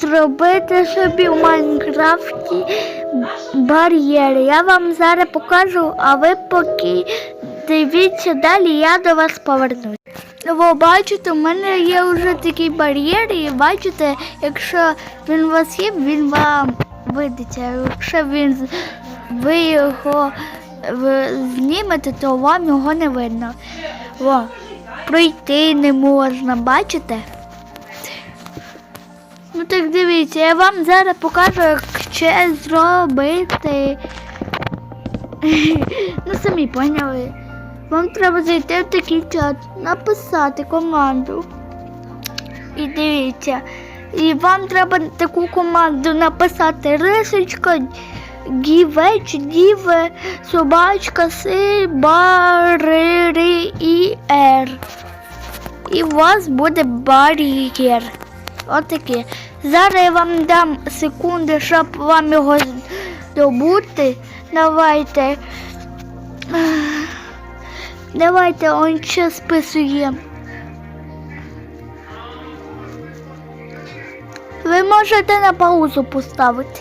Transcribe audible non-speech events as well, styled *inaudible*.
зробити собі в Майнкрафті бар'єри. Я вам зараз покажу, а ви поки дивіться далі, я до вас повернусь. Ви бачите, у мене є вже такий бар'єр, і бачите, якщо він у вас є, він вам видиться. Якщо він ви його знімете, то вам його не видно. О, пройти не можна, бачите? Ну так дивіться, я вам зараз покажу, як ще зробити. *laughs* ну самі поняли. Вам треба зайти в такий чат, написати команду. І дивіться. І вам треба таку команду написати рисочка, гівеч, діве, собачка, си, барири і ер. І у вас буде бар'єр. Отаке. Зараз я вам дам секунди, щоб вам його здобути. Давайте. Давайте он ще списує. Ви можете на паузу поставити.